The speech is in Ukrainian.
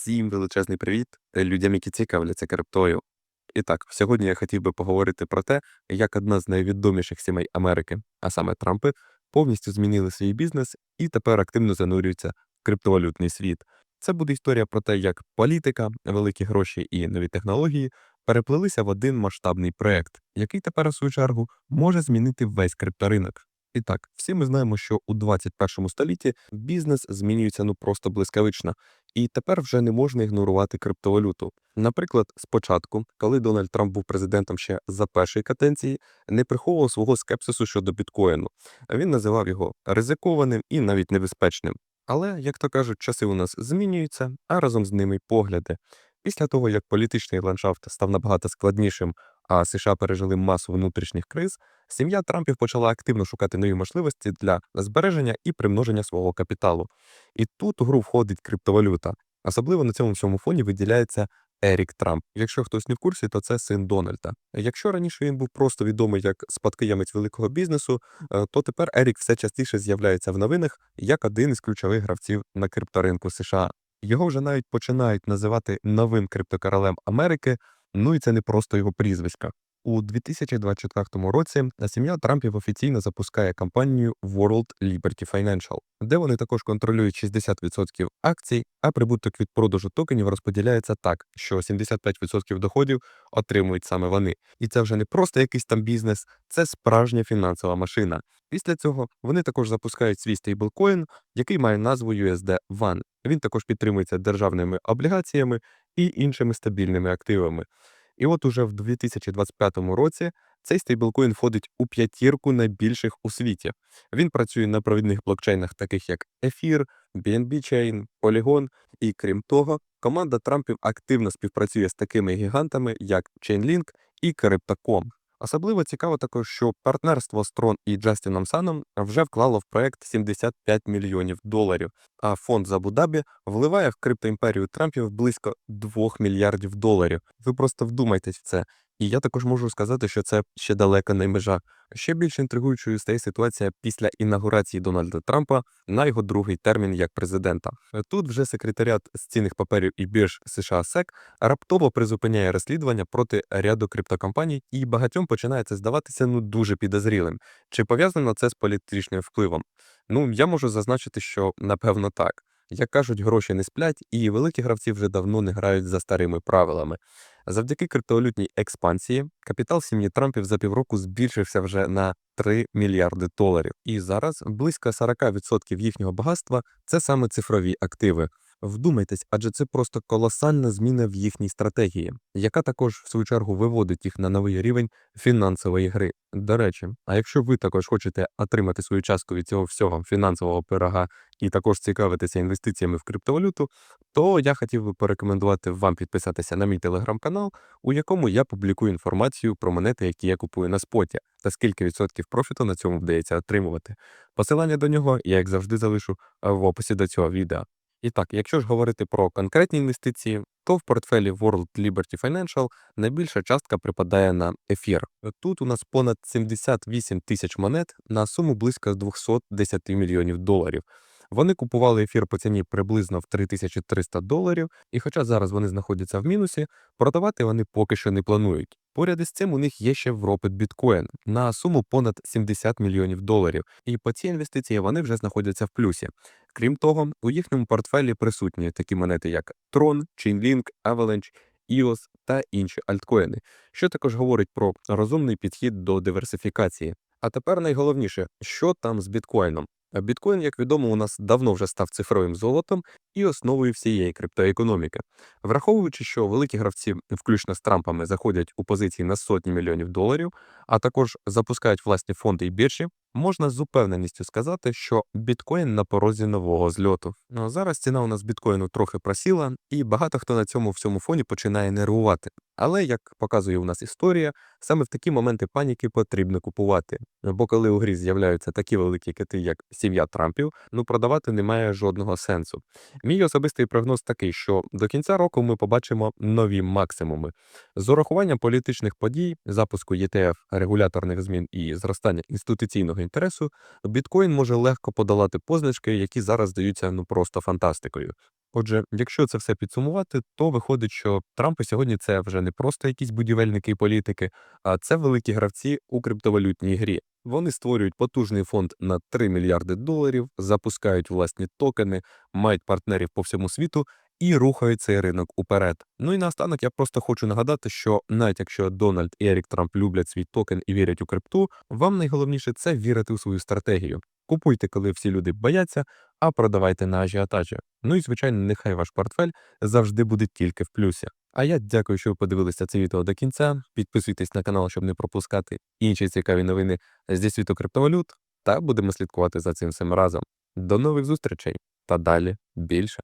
Всім величезний привіт е, людям, які цікавляться криптою. І так, сьогодні я хотів би поговорити про те, як одна з найвідоміших сімей Америки, а саме Трампи, повністю змінили свій бізнес і тепер активно занурюються в криптовалютний світ. Це буде історія про те, як політика, великі гроші і нові технології переплелися в один масштабний проект, який тепер, у свою чергу, може змінити весь крипторинок. І так, всі ми знаємо, що у 21 столітті бізнес змінюється ну просто блискавично, і тепер вже не можна ігнорувати криптовалюту. Наприклад, спочатку, коли Дональд Трамп був президентом ще за першої каденції, не приховував свого скепсису щодо біткоїну. Він називав його ризикованим і навіть небезпечним. Але, як то кажуть, часи у нас змінюються, а разом з ними й погляди. Після того, як політичний ландшафт став набагато складнішим, а США пережили масу внутрішніх криз, сім'я Трампів почала активно шукати нові можливості для збереження і примноження свого капіталу. І тут у гру входить криптовалюта. Особливо на цьому всьому фоні виділяється Ерік Трамп. Якщо хтось не в курсі, то це син Дональда. Якщо раніше він був просто відомий як спадкоємець великого бізнесу, е, то тепер Ерік все частіше з'являється в новинах як один із ключових гравців на крипторинку США. Його вже навіть починають називати новим криптокоролем Америки. Ну і це не просто його прізвиська. У 2024 році сім'я Трампів офіційно запускає компанію World Liberty Financial, де вони також контролюють 60% акцій, а прибуток від продажу токенів розподіляється так, що 75% доходів отримують саме вони. І це вже не просто якийсь там бізнес, це справжня фінансова машина. Після цього вони також запускають свій стейблкоін, який має назву USD One. Він також підтримується державними облігаціями і іншими стабільними активами. І от уже в 2025 році цей стейблкоін входить у п'ятірку найбільших у світі. Він працює на провідних блокчейнах, таких як Ефір, BNB Chain, Polygon. І крім того, команда Трампів активно співпрацює з такими гігантами, як Chainlink і Crypto.com. Особливо цікаво також, що партнерство з Трон і Джастіном Саном вже вклало в проект 75 мільйонів доларів, а фонд з Абу-Дабі вливає в криптоімперію Трампів близько 2 мільярдів доларів. Ви просто вдумайтесь в це. І я також можу сказати, що це ще далека не межа. Ще більш інтригуючою стає ситуація після інаугурації Дональда Трампа на його другий термін як президента. Тут вже секретаріат з цінних паперів і бірж США СЕК раптово призупиняє розслідування проти ряду криптокомпаній, і багатьом починає це здаватися ну дуже підозрілим. Чи пов'язано це з політичним впливом? Ну я можу зазначити, що напевно так. Як кажуть, гроші не сплять, і великі гравці вже давно не грають за старими правилами. Завдяки криптовалютній експансії капітал сім'ї Трампів за півроку збільшився вже на 3 мільярди доларів. І зараз близько 40% їхнього багатства це саме цифрові активи. Вдумайтесь, адже це просто колосальна зміна в їхній стратегії, яка також в свою чергу виводить їх на новий рівень фінансової гри. До речі, а якщо ви також хочете отримати свою частку від цього всього фінансового пирога і також цікавитися інвестиціями в криптовалюту, то я хотів би порекомендувати вам підписатися на мій телеграм-канал, у якому я публікую інформацію про монети, які я купую на споті, та скільки відсотків профіту на цьому вдається отримувати. Посилання до нього я, як завжди, залишу в описі до цього відео. І так, якщо ж говорити про конкретні інвестиції, то в портфелі World Liberty Financial найбільша частка припадає на ефір. Тут у нас понад 78 тисяч монет на суму близько 210 мільйонів доларів. Вони купували ефір по ціні приблизно в 3300 доларів, і хоча зараз вони знаходяться в мінусі, продавати вони поки що не планують. Поряд із цим у них є ще вропит біткоін на суму понад 70 мільйонів доларів, і по цій інвестиції вони вже знаходяться в плюсі. Крім того, у їхньому портфелі присутні такі монети, як Tron, Chainlink, Avalanche, EOS та інші альткоїни, що також говорить про розумний підхід до диверсифікації. А тепер найголовніше, що там з біткоїном. Біткоін, як відомо, у нас давно вже став цифровим золотом і основою всієї криптоекономіки. Враховуючи, що великі гравці, включно з Трампами, заходять у позиції на сотні мільйонів доларів, а також запускають власні фонди і біржі, можна з упевненістю сказати, що біткоін на порозі нового зльоту. Ну, зараз ціна у нас біткоїну трохи просіла, і багато хто на цьому всьому фоні починає нервувати. Але як показує у нас історія, саме в такі моменти паніки потрібно купувати. Бо коли у грі з'являються такі великі кити, як сім'я Трампів, ну продавати немає жодного сенсу. Мій особистий прогноз такий, що до кінця року ми побачимо нові максимуми. З урахуванням політичних подій, запуску ЄТФ, регуляторних змін і зростання інституційного інтересу, біткоін може легко подолати позначки, які зараз здаються ну просто фантастикою. Отже, якщо це все підсумувати, то виходить, що Трампи сьогодні це вже не просто якісь будівельники і політики, а це великі гравці у криптовалютній грі. Вони створюють потужний фонд на 3 мільярди доларів, запускають власні токени, мають партнерів по всьому світу і рухають цей ринок уперед. Ну і наостанок я просто хочу нагадати, що навіть якщо Дональд і Ерік Трамп люблять свій токен і вірять у крипту, вам найголовніше це вірити у свою стратегію. Купуйте, коли всі люди бояться, а продавайте на ажіотажі. Ну і звичайно, нехай ваш портфель завжди буде тільки в плюсі. А я дякую, що ви подивилися це відео до кінця. Підписуйтесь на канал, щоб не пропускати інші цікаві новини зі світу криптовалют, та будемо слідкувати за цим всім разом. До нових зустрічей та далі більше.